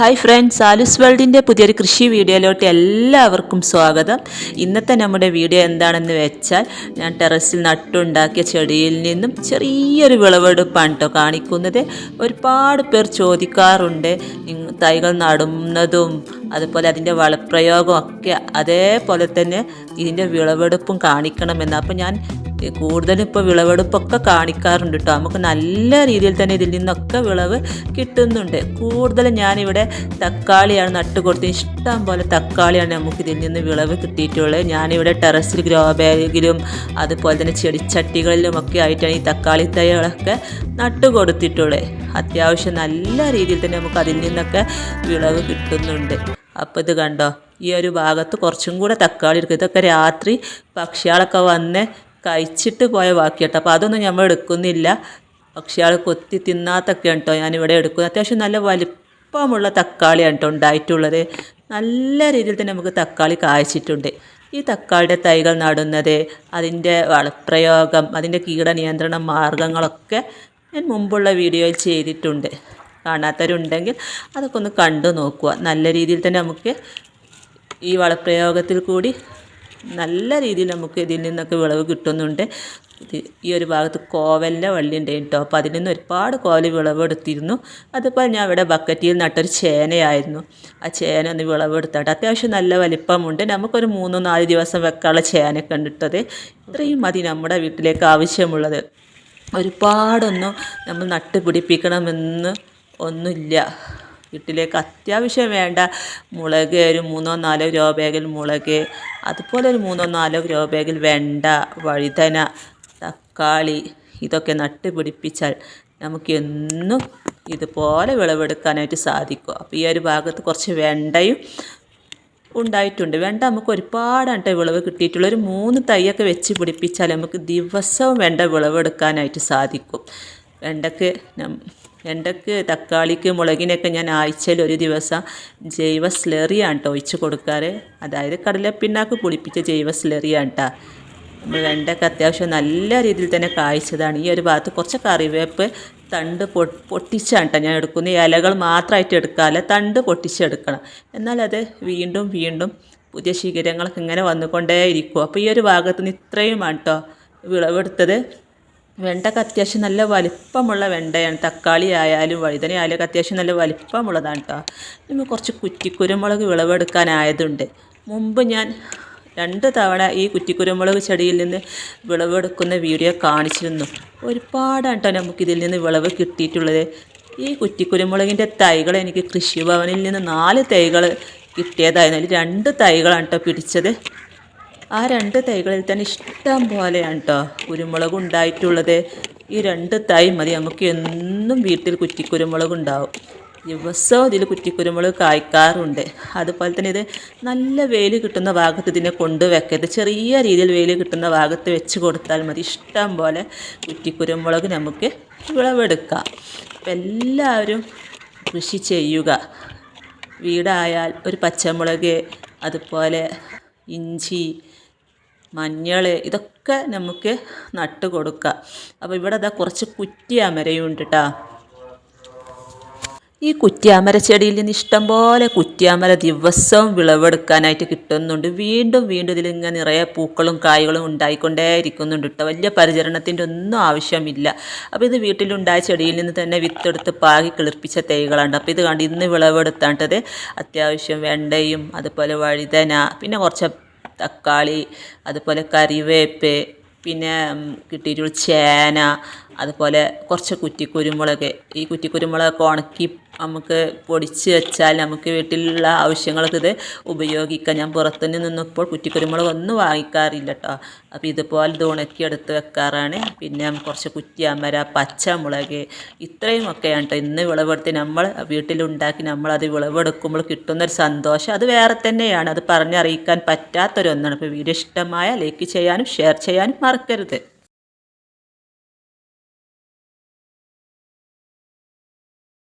Hi friends ആലുസ് വേൾഡിന്റെ പുതിയൊരു കൃഷി വീഡിയോയിലോട്ട് എല്ലാവർക്കും സ്വാഗതം. ഇന്നത്തെ നമ്മുടെ വീഡിയോ എന്താണെന്ന് വെച്ചാൽ ഞാൻ ടെറസിൽ നട്ടുണ്ടാക്കിയ ചെടിയിൽ നിന്നും ചെറിയൊരു വിളവെടുപ്പാണ് കേട്ടോ കാണിക്കുന്നത്. ഒരുപാട് പേർ ചോദിക്കാറുണ്ട്. തൈകൾ നടുന്നതും അതുപോലെ അതിന്റെ വളപ്രയോഗം ഒക്കെ അതേപോലെ തന്നെ ഇതിന്റെ വിളവെടുപ്പും കാണിക്കണമെന്ന്. അപ്പോൾ ഞാൻ കൂടുതലും ഇപ്പോൾ വിളവെടുപ്പൊക്കെ കാണിക്കാറുണ്ട് കേട്ടോ നമുക്ക് നല്ല രീതിയിൽ തന്നെ ഇതിൽ നിന്നൊക്കെ വിളവ് കിട്ടുന്നുണ്ട്. കൂടുതലും ഞാനിവിടെ തക്കാളിയാണ് നട്ട് കൊടുത്ത് ഇഷ്ടം പോലെ തക്കാളിയാണ് നമുക്ക് ഇതിൽ നിന്ന് വിളവ് കിട്ടിയിട്ടുള്ളത്. ഞാനിവിടെ ടെറസിൽ ഗ്രോ ബാഗിലും അതുപോലെ തന്നെ ചെടിച്ചട്ടികളിലും ഒക്കെ ആയിട്ടാണ് ഈ തക്കാളി തൈകളൊക്കെ നട്ട് കൊടുത്തിട്ടുള്ളത് അത്യാവശ്യം നല്ല രീതിയിൽ തന്നെ നമുക്ക് അതിൽ നിന്നൊക്കെ വിളവ് കിട്ടുന്നുണ്ട്. അപ്പോൾ ഇത് കണ്ടോ? ഈ ഒരു ഭാഗത്ത് കുറച്ചും കൂടെ തക്കാളി എടുക്കും. ഇതൊക്കെ രാത്രി പക്ഷികളൊക്കെ വന്ന് കഴിച്ചിട്ട് പോയ ബാക്കിയാട്ടോ. അപ്പോൾ അതൊന്നും നമ്മൾ എടുക്കുന്നില്ല. പക്ഷേ ആൾ കൊത്തി തിന്നാത്തൊക്കെ കേട്ടോ ഞാനിവിടെ എടുക്കുന്നത്. അത്യാവശ്യം നല്ല വലിപ്പമുള്ള തക്കാളിയാണ് കേട്ടോ ഉണ്ടായിട്ടുള്ളത്. നല്ല രീതിയിൽ തന്നെ നമുക്ക് തക്കാളി കായ്ച്ചിട്ടുണ്ട്. ഈ തക്കാളിയുടെ തൈകൾ നടുന്നത് അതിന്റെ വളപ്രയോഗം അതിന്റെ കീടനിയന്ത്രണ മാർഗങ്ങളൊക്കെ ഞാൻ മുമ്പുള്ള വീഡിയോയിൽ ചെയ്തിട്ടുണ്ട്. കാണാത്തവരുണ്ടെങ്കിൽ അതൊക്കെ ഒന്ന് കണ്ടു നോക്കുക. നല്ല രീതിയിൽ തന്നെ നമുക്ക് ഈ വളപ്രയോഗത്തിൽ കൂടി നല്ല രീതിയിൽ നമുക്ക് ഇതിൽ നിന്നൊക്കെ വിളവ് കിട്ടുന്നുണ്ട്. ഈ ഒരു ഭാഗത്ത് കോവലിന്റെ വള്ളി ഉണ്ടായിരുന്നു കേട്ടോ. അപ്പോൾ അതിൽ നിന്ന് ഒരുപാട് കോവൽ വിളവെടുത്തിരുന്നു. അതുപോലെ ഞാൻ ഇവിടെ ബക്കറ്റിൽ നട്ടൊരു ചേനയായിരുന്നു. ആ ചേന ഒന്ന് വിളവെടുത്തിട്ട്. അത്യാവശ്യം നല്ല വലിപ്പമുണ്ട്. നമുക്കൊരു മൂന്നോ നാല് ദിവസം വെക്കാനുള്ള ചേനയൊക്കെ ഉണ്ടിട്ടത് ഇത്രയും മതി നമ്മുടെ വീട്ടിലേക്ക് ആവശ്യമുള്ളത്. ഒരുപാടൊന്നും നമ്മൾ നട്ടുപിടിപ്പിക്കണമെന്ന് ഒന്നുമില്ല. വീട്ടിലേക്ക് അത്യാവശ്യം വേണ്ട മുളക് ഒരു മൂന്നോ നാലോ രൂപ ബാഗിൽ മുളക് അതുപോലെ ഒരു മൂന്നോ നാലോ രൂപ ബാഗിൽ വെണ്ട വഴുതന തക്കാളി ഇതൊക്കെ നട്ട് പിടിപ്പിച്ചാൽ നമുക്ക് എന്നും ഇതുപോലെ വിളവെടുക്കാനായിട്ട് സാധിക്കും. അപ്പോൾ ഈ ഒരു ഭാഗത്ത് കുറച്ച് വെണ്ടയും ഉണ്ടായിട്ടുണ്ട്. വെണ്ട നമുക്ക് ഒരുപാടാണ് വിളവ് കിട്ടിയിട്ടുള്ള ഒരു മൂന്ന് തൈയൊക്കെ വെച്ച് പിടിപ്പിച്ചാൽ നമുക്ക് ദിവസവും വെണ്ട വിളവെടുക്കാനായിട്ട് സാധിക്കും. വെണ്ടയ്ക്ക് വെണ്ടയ്ക്ക് തക്കാളിക്ക് മുളകിനൊക്കെ ഞാൻ ആഴ്ചയിൽ ഒരു ദിവസം ജൈവ സ്ലറിയാണ് കേട്ടോ ഒഴിച്ച് കൊടുക്കാറ്. അതായത് കടലപ്പിണ്ണാക്ക് പുളിപ്പിച്ച ജൈവ സ്ലറിയാണ് കേട്ടോ വെണ്ടയ്ക്ക് അത്യാവശ്യം നല്ല രീതിയിൽ തന്നെ കായ്ച്ചതാണ്. ഈ ഒരു ഭാഗത്ത് കുറച്ച് കറിവേപ്പ് തണ്ട് പൊ പൊട്ടിച്ചാണ് കേട്ടോ ഞാൻ എടുക്കുന്നത്. ഇലകൾ മാത്രമായിട്ട് എടുക്കാതെ തണ്ട് പൊട്ടിച്ചെടുക്കണം. എന്നാലത് വീണ്ടും വീണ്ടും പുതിയ ശിഖരങ്ങളൊക്കെ ഇങ്ങനെ വന്നുകൊണ്ടേയിരിക്കും. അപ്പോൾ ഈ ഒരു ഭാഗത്ത് നിന്ന് ഇത്രയുമാണ് കേട്ടോ വിളവെടുത്തത്. വെണ്ടയ്ക്ക് അത്യാവശ്യം നല്ല വലിപ്പമുള്ള വെണ്ടയാണ്. തക്കാളി ആയാലും വഴുതന ആയാലും അത്യാവശ്യം നല്ല വലിപ്പമുള്ളതാണ് കേട്ടോ ഇന്ന് കുറച്ച് കുറ്റിക്കുരുമുളക് വിളവെടുക്കാനായതുണ്ട്. മുമ്പ് ഞാൻ രണ്ട് തവണ ഈ കുറ്റിക്കുരുമുളക് ചെടിയിൽ നിന്ന് വിളവെടുക്കുന്ന വീഡിയോ കാണിച്ചിരുന്നു. ഒരുപാടാണ് കേട്ടോ നമുക്കിതിൽ നിന്ന് വിളവ് കിട്ടിയിട്ടുള്ളത്. ഈ കുറ്റിക്കുരുമുളകിന്റെ തൈകൾ എനിക്ക് കൃഷിഭവനിൽ നിന്ന് നാല് തൈകൾ കിട്ടിയതായിരുന്നു. രണ്ട് തൈകളാണ് കേട്ടോ പിടിച്ചത്. ആ രണ്ട് തൈകളിൽ തന്നെ ഇഷ്ടം പോലെയാണ് കേട്ടോ കുരുമുളക് ഉണ്ടായിട്ടുള്ളത്. ഈ രണ്ട് തൈ മതി. നമുക്ക് എന്നും വീട്ടിൽ കുറ്റിക്കുരുമുളക് ഉണ്ടാവും. ദിവസവും ഇതിൽ കുറ്റിക്കുരുമുളക് കായ്ക്കാറുണ്ട്. അതുപോലെ തന്നെ ഇത് നല്ല വെയിൽ കിട്ടുന്ന ഭാഗത്ത് ഇതിനെ കൊണ്ട് കൊണ്ടുവെക്കരുത് ചെറിയ രീതിയിൽ വെയിൽ കിട്ടുന്ന ഭാഗത്ത് വെച്ച് കൊടുത്താൽ മതി. ഇഷ്ടം പോലെ കുറ്റിക്കുരുമുളക് നമുക്ക് വിളവെടുക്കാം. അപ്പം എല്ലാവരും കൃഷി ചെയ്യുക. വീടായാൽ ഒരു പച്ചമുളക് അതുപോലെ ഇഞ്ചി മഞ്ഞൾ ഇതൊക്കെ നമുക്ക് നട്ട് കൊടുക്കാം അപ്പോൾ ഇവിടെ ദാ കുറച്ച് കുറ്റി ഉണ്ട് കേട്ടോ ഈ കുറ്റിയാമര ചെടിയിൽ നിന്ന് ഇഷ്ടംപോലെ കുറ്റ്യാമര ദിവസവും വിളവെടുക്കാനായിട്ട് കിട്ടുന്നുണ്ട്. വീണ്ടും വീണ്ടും ഇതിൽ ഇങ്ങനെ നിറയെ പൂക്കളും കായ്കളും ഉണ്ടായിക്കൊണ്ടേ ഇരിക്കുന്നുണ്ട് കേട്ടോ. വലിയ പരിചരണത്തിന്റെ ഒന്നും ആവശ്യമില്ല. അപ്പോൾ ഇത് വീട്ടിലുണ്ടായ ചെടിയിൽ നിന്ന് തന്നെ വിത്തെടുത്ത് പാകി കിളിർപ്പിച്ച തൈകളാണ്. അപ്പോൾ ഇത് കണ്ട് ഇന്ന് വിളവെടുത്താണ്ടത് അത്യാവശ്യം വെണ്ടയും അതുപോലെ വഴുതന പിന്നെ കുറച്ച് തക്കാളി അതുപോലെ കറിവേപ്പ് പിന്നെ കിട്ടിയിട്ടുള്ള ചേന അതുപോലെ കുറച്ച് കുറ്റിക്കുരുമുളക്. ഈ കുറ്റിക്കുരുമുളകൊക്കെ ഉണക്കി നമുക്ക് പൊടിച്ച് വെച്ചാൽ നമുക്ക് വീട്ടിലുള്ള ആവശ്യങ്ങൾക്ക് ഇത് ഉപയോഗിക്കാം. ഞാൻ പുറത്തുനിന്ന് നിന്നിപ്പോൾ കുറ്റിക്കുരുമുളക് ഒന്നും വാങ്ങിക്കാറില്ല കേട്ടോ അപ്പോൾ ഇതുപോലെ ഇത് ഉണക്കിയെടുത്ത് വെക്കാറാണ്. പിന്നെ കുറച്ച് കുറ്റിയാമര പച്ചമുളക് ഇത്രയും ഒക്കെയാണ് കേട്ടോ ഇന്ന് വിളവെടുത്ത് നമ്മൾ വീട്ടിലുണ്ടാക്കി നമ്മളത് വിളവെടുക്കുമ്പോൾ കിട്ടുന്നൊരു സന്തോഷം അത് വേറെ തന്നെയാണ്. അത് പറഞ്ഞറിയിക്കാൻ പറ്റാത്തൊരൊന്നാണ് അപ്പോൾ വീഡിയോ ഇഷ്ടമായ ലൈക്ക് ചെയ്യാനും ഷെയർ ചെയ്യാനും മറക്കരുത്.